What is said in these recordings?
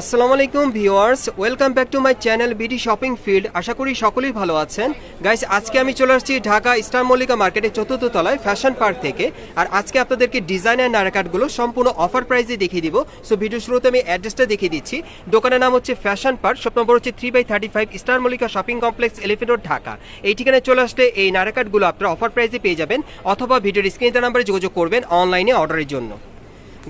আসসালামু আলাইকুম viewers, welcome back to my channel BD shopping field. আশা করি সকলেই ভালো আছেন। গাইস, আজকে আমি চলে আসছি ঢাকা স্টার মল্লিকা মার্কেটের চতুর্থ তলায় ফ্যাশন পার্ক থেকে। আর আজকে আপনাদেরকে ডিজাইন ডিজাইনার নারাকাটগুলো সম্পূর্ণ অফার প্রাইসে দেখিয়ে দিব। সো ভিডিও শুরুতে আমি অ্যাড্রেসটা দেখিয়ে দিচ্ছি। দোকানের নাম হচ্ছে ফ্যাশন পার্ক, শপ নম্বর হচ্ছে three by thirty five star Mallika shopping complex, elephant road, Dhaka. এই ঠিকানায় চলে আসলে এই নারাকাটগুলো আপনারা অফার প্রাইসে পেয়ে যাবেন। অথবা ভিডিওর স্ক্রিনে নাম্বারে যোগাযোগ করবেন অনলাইনে অর্ডারের জন্য।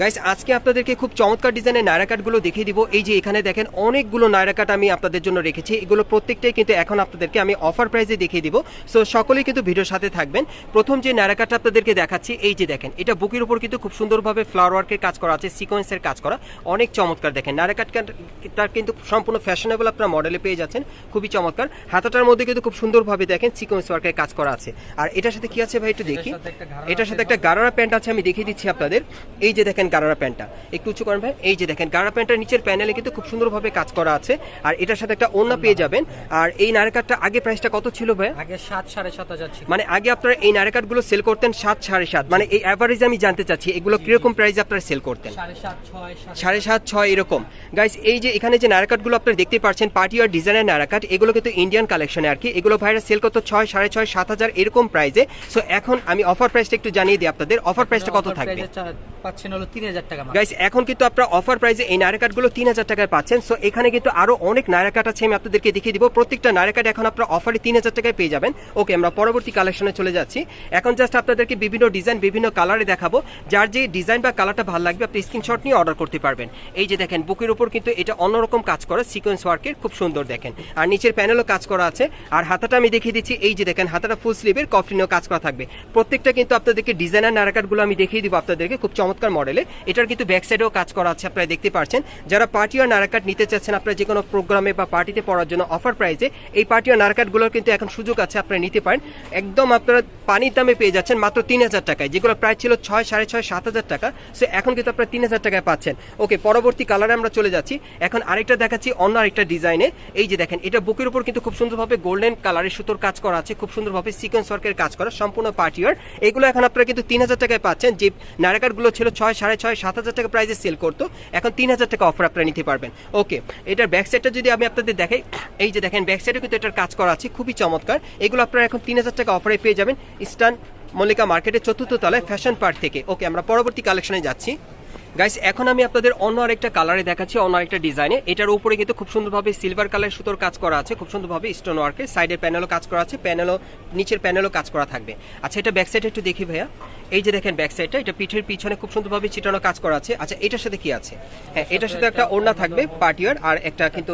গাইস আজকে আপনাদেরকে খুব চমৎকার ডিজাইনের নায়রা কাটগুলো দেখিয়ে দিব। এই যে এখানে দেখেন অনেকগুলো নায়রা কাট আমি আপনাদের জন্য রেখেছি। এগুলো প্রত্যেকটাই কিন্তু এখন আপনাদেরকে আমি অফার প্রাইসে দেখিয়ে দিব। সো সকলেই কিন্তু ভিডিওর সাথে থাকবেন। প্রথম যে নায়রা কাটটা আপনাদেরকে দেখাচ্ছি এই যে দেখেন এটা বুকের উপর কিন্তু খুব সুন্দরভাবে ফ্লাওয়ার ওয়ার্কের কাজ করা আছে সিকোয়েন্সের কাজ করা। অনেক চমৎকার দেখেন। নায়রা কাটটা কিন্তু সম্পূর্ণ ফ্যাশনেবল আপনার মডেলে পেয়ে যাচ্ছেন। খুবই চমৎকার। হাতাটার মধ্যে কিন্তু খুব সুন্দরভাবে দেখেন সিকোয়েন্স ওয়ার্কের কাজ করা আছে। আর এটার সাথে কি আছে ভাই একটু দেখি। এটার সাথে একটা গারারা প্যান্ট আছে আমি দেখিয়ে দিচ্ছি আপনাদের। এই যে দেখেন গারারা প্যান্টটা। একটু উঁচু করেন ভাই। এই যে দেখেন গারারা প্যান্টের নিচের প্যানেলে কিন্তু খুব সুন্দরভাবে কাজ করা আছে। আর এটার সাথে একটা ওড়না পেয়ে যাবেন। আর এই নারেকাটটা আগে প্রাইসটা কত ছিল ভাই? আগে সাত সাড়ে সাত হাজার ছিল। মানে আগে আপনারা এই নারেকাটগুলো সেল করতেন সাত সাড়ে সাত। মানে এই অ্যাভারেজ আমি জানতে চাচ্ছি এগুলো কীরকম প্রাইসে আপনারা সেল করতেন? সাড়ে সাত ছয় এরকম। গাইস এই যে এখানে যে নারাকাটগুলো আপনারা দেখতে পাচ্ছেন পার্টি আর ডিজাইনের নারাকাট এগুলো কিন্তু ইন্ডিয়ান কালেকশনে আর কি। এগুলো ভাইরা সেল করতো ছয় সাড়ে ছয় সাত হাজার এরকম প্রাইসে সো এখন আমি অফার প্রাইসটা একটু জানিয়ে দিই আপনাদের। অফার প্রাইসটা কত থাকবে? পাচ্ছেন হলো তিন হাজার টাকা গাইস এখন কিন্তু আপনারা অফার প্রাইসে এই নায়রা কার্ডগুলো তিন হাজার টাকায় পাচ্ছেন। সো এখানে কিন্তু আরও অনেক নায়রা কার্ড আছে, আমি আপনাদেরকে দেখিয়ে দিব। প্রত্যেকটা নায়রা কার্ড এখন আপনারা অফারে তিন হাজার টাকায় পেয়ে যাবেন। ওকে আমরা পরবর্তী কালেকশনে চলে যাচ্ছি। এখন জাস্ট আপনাদেরকে বিভিন্ন ডিজাইন বিভিন্ন কালারে দেখাবো। যার যে ডিজাইন বা কালারটা ভালো লাগবে, আপনি স্ক্রিনশট নিয়ে অর্ডার করতে পারবেন। এই যে দেখেন, বুকের উপর কিন্তু এটা অন্যরকম কাজ করা সিকোয়েন্স ওয়ার্কের খুব সুন্দর দেখেন। আর নিচের প্যানেলও কাজ করা আছে। আর হাতাটা আমি দেখিয়ে দিচ্ছি, এই যে দেখেন, হাতাটা ফুল স্লিভের কফলিনও কাজ করা থাকবে। প্রত্যেকটা কিন্তু আপনাদেরকে ডিজাইনার নারাকাটগুলো আমি দেখিয়ে দিব আপনাদেরকে, খুব চমৎকার মডেলে এটার কিন্তু ব্যাক সাইডেও কাজ করা আছে, আপনারা দেখতে পাচ্ছেন যারা পার্টি আর নারাকাট নিতে চাচ্ছেন, আপনারা যে কোনো প্রোগ্রামে বা পার্টিতে পড়ার জন্য অফার প্রাইসে এই পার্টি আর নারাকাটগুলোর কিন্তু এখন সুযোগ আছে, আপনারা নিতে পারেন। একদম আপনারা পানির দামে পেয়ে যাচ্ছেন মাত্র তিন হাজার টাকায়, যেগুলো প্রায় ছিল ছয়, সাড়ে ছয়, সাত হাজার টাকা। সো এখন কিন্তু আপনারা তিন হাজার টাকায় পাচ্ছেন। ওকে পরবর্তী কালারে আমরা চলে যাচ্ছি। এখন আরেকটা দেখাচ্ছি অন্য আরেকটা ডিজাইনে। এই যে দেখেন, এটা বুকের উপর কিন্তু খুব সুন্দরভাবে গোল্ডেন কালারের সুতোর কাজ করা আছে, খুব সুন্দরভাবে সিকোয়েন্স ওয়ার্কের কাজ করা, সম্পূর্ণ পার্টিয়ার এগুলো এখন আপনারা কিন্তু তিন হাজার টাকায় পাচ্ছেন। যে নারাকারগুলো ছিল ছয়, সাড়ে ছয়, সাত হাজার টাকা প্রাইসে সেল করতো। এখন তিন হাজার টাকা অফার আপনারা নিতে পারবেন। ওকে এটার ব্যাক সাইডটা যদি আমি আপনাদের দেখাই, এই যে দেখেন ব্যাক সাইডে কিন্তু এটার কাজ করা আছে, খুবই চমৎকার। এগুলো আপনারা এখন তিন হাজার টাকা অফারে পেয়ে যাবেন। ইস্টার্ন মল্লিকা মার্কেটের চতুর্থ তলায় ফ্যাশন পার্ক থেকে। ওকে আমরা পরবর্তী কালেকশনে যাচ্ছি। গাইস এখন আমি আপনাদের অন্য আরেকটা কালারে দেখাচ্ছি, অন্য আরেকটা ডিজাইনে এটার উপরে কিন্তু খুব সুন্দরভাবে সিলভার কালার সুতোর কাজ করা আছে, খুব সুন্দরভাবে স্টোন ওয়ার্কের সাইডের প্যানেলও কাজ করা আছে প্যানেলও নিচের প্যানেলও কাজ করা থাকবে। আচ্ছা এটা ব্যাক সাইডে একটু দেখি ভাইয়া। এই যে দেখেন ব্যাক সাইডটা এটা পিঠের পিছনে খুব সুন্দরভাবে চিটানো কাজ করা আছে। আচ্ছা এটার সাথে কি আছে? হ্যাঁ এটার সাথে একটা ওড়না থাকবে পার্টিয়ার আর একটা কিন্তু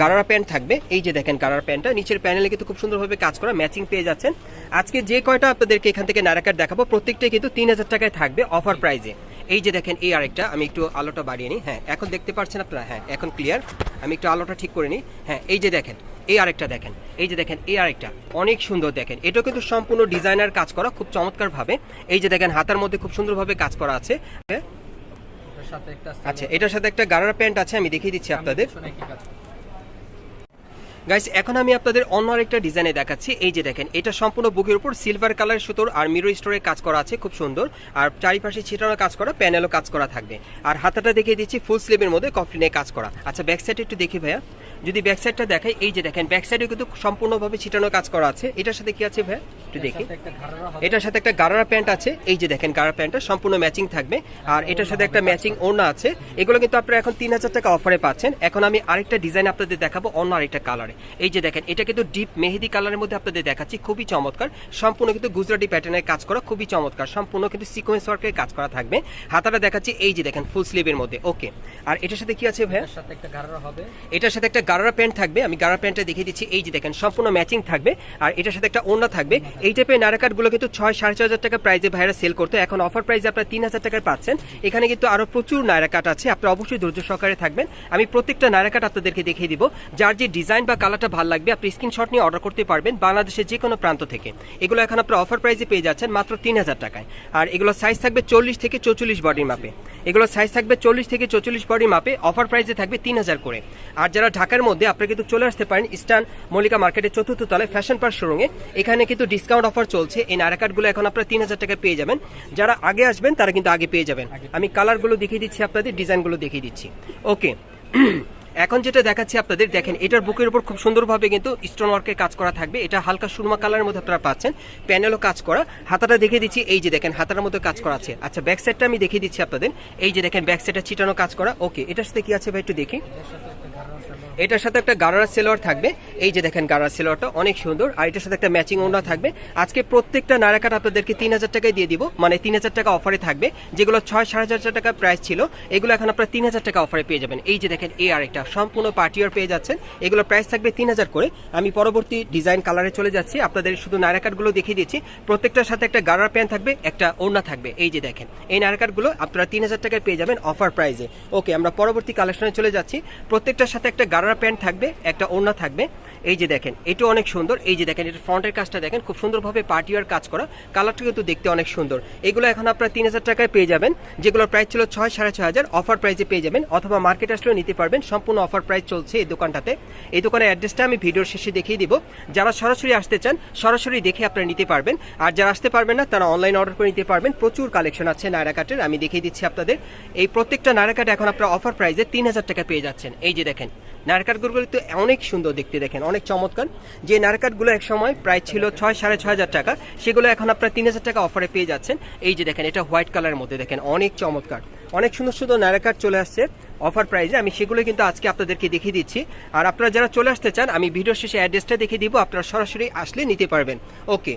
গারারা প্যান্ট থাকবে। এই যে দেখেন গারারা প্যান্টটা নিচের প্যানেলে কিন্তু খুব সুন্দরভাবে কাজ করা ম্যাচিং পেয়ে যাচ্ছেন। আজকে যে কয়টা আপনাদেরকে এখান থেকে নারাকার দেখাবো, প্রত্যেকটাই কিন্তু তিন হাজার টাকায় থাকবে অফার প্রাইজে এই যে দেখেন এই আরেকটা আমি একটু আলোটা বাড়িয়ে নিই। হ্যাঁ এখন দেখতে পাচ্ছেন আপনারা? হ্যাঁ এখন ক্লিয়ার আমি একটু আলোটা ঠিক করে নিই। হ্যাঁ এই যে দেখেন এই আরেকটা দেখেন এই যে দেখেন এই আরেকটা অনেক সুন্দর দেখেন। এটা কিন্তু সম্পূর্ণ ডিজাইনার কাজ করা খুব চমৎকারভাবে। এই যে দেখেন হাতার মধ্যে খুব সুন্দরভাবে কাজ করা আছে। আচ্ছা এটার সাথে একটা গারারা প্যান্ট আছে আমি দেখিয়ে দিচ্ছি আপনাদের? গাইস এখন আমি আপনাদের অন্য আরেকটা ডিজাইনে দেখাচ্ছি। এই যে দেখেন, এটা সম্পূর্ণ বুকের উপর সিলভার কালার সুতোর আর মিরো স্টোরে কাজ করা আছে, খুব সুন্দর। আর চারিপাশে ছিটানো কাজ করা প্যানেলও কাজ করা থাকবে। আর হাতাটা দেখিয়ে দিচ্ছি ফুল স্লিভের মধ্যে কফলিনে কাজ করা। আচ্ছা ব্যাক সাইড একটু দেখি ভাইয়া। যদি ব্যাক সাইডটা দেখাই এই যে দেখেন ব্যাক সাইডে কিন্তু সম্পূর্ণভাবে ছিটানো কাজ করা আছে। এটার সাথে কি আছে ভাইয়া একটু দেখি। এটার সাথে একটা গারারা প্যান্ট আছে। এই যে দেখেন গারারা প্যান্টটা সম্পূর্ণ ম্যাচিং থাকবে। আর এটার সাথে একটা ম্যাচিং ওড়না আছে। এগুলো কিন্তু আপনারা এখন তিন হাজার টাকা অফারে পাচ্ছেন। এখন আমি আরেকটা ডিজাইন আপনাদের দেখাবো অন্য আরেকটা কালারে এই যে দেখেন এটা কিন্তু ডিপ মেহেদি কালারের মধ্যে আপনাদের দেখাচ্ছি। খুবই চমৎকার। সম্পূর্ণ কিন্তু গুজরাটি প্যাটার্নের কাজ করা খুবই চমৎকার। সম্পূর্ণ কিন্তু সিকোয়েন্স ওয়ার্কের কাজ করা থাকবে। হাতাটা দেখাচ্ছি এই যে দেখেন ফুল স্লিভের মধ্যে। ওকে আর এটার সাথে কি আছে ভাইয়া এটার সাথে একটা গারারা প্যান্ট থাকবে, আমি গারারা প্যান্টটা দেখিয়ে দিচ্ছি। এই যে দেখেন, সম্পূর্ণ ম্যাচিং থাকবে, আর এটার সাথে একটা ওড়না থাকবে। এই টাইপের নারাকাটগুলো কিন্তু ছয় সাড়ে ছয় হাজার টাকা প্রাইজে ভাইরা সেল করতো। এখন অফার প্রাইজে আপনারা তিন হাজার টাকায় পাচ্ছেন। এখানে কিন্তু আরও প্রচুর নায়রাকাট আছে, আপনারা অবশ্যই ধৈর্য সহকারে থাকবেন। আমি প্রত্যেকটা নায়রাকাট আপনাদেরকে দেখিয়ে দিব। যার যে ডিজাইন বা কালারটা ভালো লাগবে, আপনি স্ক্রিনশট নিয়ে অর্ডার করতে পারবেন বাংলাদেশের যে কোনো প্রান্ত থেকে। এগুলো এখন আপনারা অফার প্রাইজে পেয়ে যাচ্ছেন মাত্র তিন হাজার টাকায়। আর এগুলো সাইজ থাকবে চল্লিশ থেকে চৌচল্লিশ বডির মাপে এগুলো সাইজ থাকবে চল্লিশ থেকে চল্লিশ বডির মাপে অফার প্রাইসে থাকবে তিন হাজার করে। আর যারা ঢাকার মধ্যে, আপনারা কিন্তু চলে আসতে পারেন ইস্টার্ন মল্লিকা মার্কেটের চতুর্থ তলায় ফ্যাশন পার্ক শোরুমে এখানে কিন্তু ডিসকাউন্ট অফার চলছে। এই নারাকাটগুলো এখন আপনারা তিন হাজার টাকায় পেয়ে যাবেন। যারা আগে আসবেন, তারা কিন্তু আগে পেয়ে যাবেন। আমি কালারগুলো দেখিয়ে দিচ্ছি, আপনাদের ডিজাইনগুলো দেখিয়ে দিচ্ছি। ওকে এখন যেটা দেখাচ্ছি আপনাদের, দেখেন, এটার বুকের উপর খুব সুন্দরভাবে কিন্তু স্টোন ওয়ার্কের কাজ করা থাকবে। এটা হালকা সুরমা কালারের মধ্যে আপনারা পাচ্ছেন, প্যানেলও কাজ করা। হাতাটা দেখিয়ে দিচ্ছি, এই যে দেখেন, হাতার মধ্যে কাজ করা আছে। আচ্ছা ব্যাক সাইডটা আমি দেখিয়ে দিচ্ছি আপনাদের। এই যে দেখেন ব্যাক সাইডটা ছিটানো কাজ করা। ওকে, এটার সাথে কি আছে ভাই একটু দেখি। এটার সাথে একটা গারারা সেলোয়ার থাকবে। এই যে দেখেন, গারারা সেলোয়ারটা অনেক সুন্দর। আর এটার সাথে একটা ম্যাচিং ওড়না থাকবে। আজকে প্রত্যেকটা নারাকাট আপনাদেরকে তিন হাজার টাকায় দিয়ে দিব। মানে তিন হাজার টাকা অফারে থাকবে, যেগুলো ছয় সাড়ে চার টাকা প্রাইস ছিল, এগুলো এখন আপনারা তিন হাজার টাকা অফারে পেয়ে যাবেন। এই যে দেখেন, এই আরেকটা সম্পূর্ণ পার্টিয়ার পেয়ে যাচ্ছেন এগুলো প্রাইস থাকবে তিন হাজার করে। আমি পরবর্তী ডিজাইন কালারে চলে যাচ্ছি। আপনাদের শুধু নারাকাটগুলো দেখিয়ে দিচ্ছি। প্রত্যেকটার সাথে একটা গারার প্যান্ট থাকবে, একটা ওড়না থাকবে। এই যে দেখেন, এই নারাকাটগুলো আপনারা তিন হাজার টাকায় পেয়ে যাবেন অফার প্রাইসে ওকে আমরা পরবর্তী কালেকশনে চলে যাচ্ছি। প্রত্যেকটার সাথে একটা গারার প্যান্ট থাকবে, একটা ওড়না থাকবে। এই যে দেখেন এটা অনেক সুন্দর। এই যে দেখেন, এটা ফ্রন্টের কাজটা দেখেন, খুব সুন্দরভাবে পার্টিয়ার কাজ করা। কালারটা কিন্তু দেখতে অনেক সুন্দর। এগুলো এখন আপনারা তিন হাজার টাকায় পেয়ে যাবেন, যেগুলোর প্রাইস ছিল ছয়, সাড়ে ছয় হাজার অফার প্রাইসে পেয়ে যাবেন, অথবা মার্কেট আসলেও নিতে পারবেন, সম্পূর্ণ অফার প্রাইস চলছে এই দোকানটাতে। এই দোকানের অ্যাড্রেসটা আমি ভিডিওর শেষে দেখিয়ে দিব। যারা সরাসরি আসতে চান, সরাসরি দেখে আপনারা নিতে পারবেন। আর যারা আসতে পারবেন না, তারা অনলাইন অর্ডার করে নিতে পারবেন। প্রচুর কালেকশন আছে নায়রা কাটের আমি দেখিয়ে দিচ্ছি আপনাদের। এই প্রত্যেকটা নায়রা কাট এখন আপনারা অফার প্রাইসে তিন হাজার টাকা পেয়ে যাচ্ছেন। এই যে দেখেন নারকাটগুলো তো অনেক সুন্দর দেখতে দেখেন, অনেক চমৎকার। যে নারকাটগুলো এক সময় প্রায় ছিল ছয়, সাড়ে ছয় হাজার টাকা, সেগুলো এখন আপনার তিন হাজার টাকা অফারে পেয়ে যাচ্ছেন। এই যে দেখেন, এটা হোয়াইট কালারের মধ্যে দেখেন, অনেক চমৎকার। অনেক সুন্দর সুন্দর নারকাট চলে আসছে অফার প্রাইজে আমি সেগুলো কিন্তু আজকে আপনাদেরকে দেখিয়ে দিচ্ছি। আর আপনারা যারা চলে আসতে চান, আমি ভিডিও শেষে অ্যাড্রেসটা দেখিয়ে দিব। আপনারা সরাসরি আসলে নিতে পারবেন। ওকে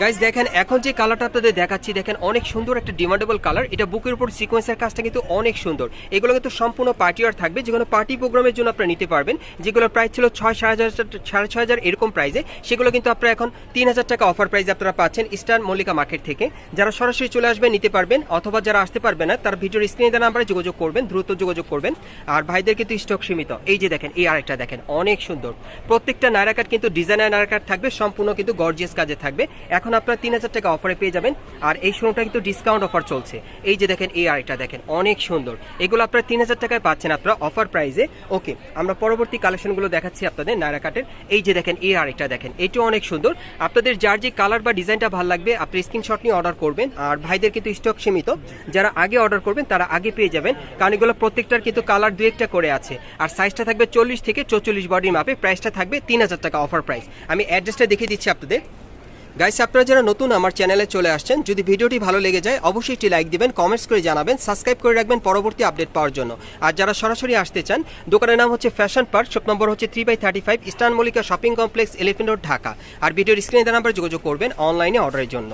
গাইজ দেখেন, এখন যে কালারটা আপনাদের দেখাচ্ছি, দেখেন, অনেক সুন্দর একটা ডিমান্ডেবল কালার এটা বুকের উপর সিকোয়েন্সের কাজটা কিন্তু অনেক সুন্দর। এগুলো কিন্তু সম্পূর্ণ পার্টি পার্টিওয়ার থাকবে, যেগুলো পার্টি প্রোগ্রামের জন্য আপনারা নিতে পারবেন। যেগুলো প্রাইস ছিল ছয়, সাড়ে হাজার, সাড়ে ছয় হাজার এরকম প্রাইসে সেগুলো কিন্তু আপনারা এখন তিন হাজার টাকা অফার প্রাইসে আপনারা পাচ্ছেন ইস্টার্ন মল্লিকা মার্কেট থেকে। যারা সরাসরি চলে আসবেন, নিতে পারবেন, অথবা যারা আসতে পারবে না, তার ভিডিওর স্ক্রিনে দেওয়া নাম্বারে যোগাযোগ করবেন, দ্রুত যোগাযোগ করবেন। আর ভাইদের কিন্তু স্টক সীমিত। এই যে দেখেন, এই আরেকটা দেখেন, অনেক সুন্দর। প্রত্যেকটা নায়রা কাট কিন্তু ডিজাইনার নায়রা কাট থাকবে, সম্পূর্ণ কিন্তু গর্জিয়াস কাজে থাকবে। এখন আপনারা তিন হাজার টাকা অফারে পেয়ে যাবেন। আর এই শোটা কিন্তু ডিসকাউন্ট অফার চলছে। এই যে দেখেন, এই আরেকটা দেখেন, অনেক সুন্দর। এগুলো আপনারা তিন হাজার টাকায় পাচ্ছেন আপনারা অফার প্রাইসে ওকে আমরা পরবর্তী কালেকশনগুলো দেখাচ্ছি আপনাদের নায়রা কাটের। এই যে দেখেন, এই আরেকটা দেখেন, এটাও অনেক সুন্দর। আপনাদের যার যে কালার বা ডিজাইনটা ভালো লাগবে, আপনি স্ক্রিনশট নিয়ে অর্ডার করবেন। আর ভাইদের কিন্তু স্টক সীমিত। যারা আগে অর্ডার করবেন, তারা আগে পেয়ে যাবেন। কারণ এগুলো প্রত্যেকটার কিন্তু কালার দু একটা করে আছে। আর সাইজটা থাকবে চল্লিশ থেকে চৌচল্লিশ বডির মাপে প্রাইসটা থাকবে তিন হাজার টাকা অফার প্রাইস আমি অ্যাড্রেসটা দেখিয়ে দিচ্ছি আপনাদের। গাইস আপনারা যারা নতুন আমার চ্যানেলে চলে আসছেন, যদি ভিডিওটি ভালো লেগে যায়, অবশ্যই একটি লাইক দিবেন কমেন্টস করে জানাবেন সাবস্ক্রাইব করে রাখবেন পরবর্তী আপডেট পাওয়ার জন্য। আর যারা সরাসরি আসতে চান, দোকানের নাম হচ্ছে ফ্যাশন পার্ক শপ নম্বর হচ্ছে three by thirty five Eastern Mallika shopping complex elephant road Dhaka আর ভিডিওর স্ক্রিনে দেওয়া নাম্বারে যোগাযোগ করবেন অনলাইনে অর্ডারের জন্য।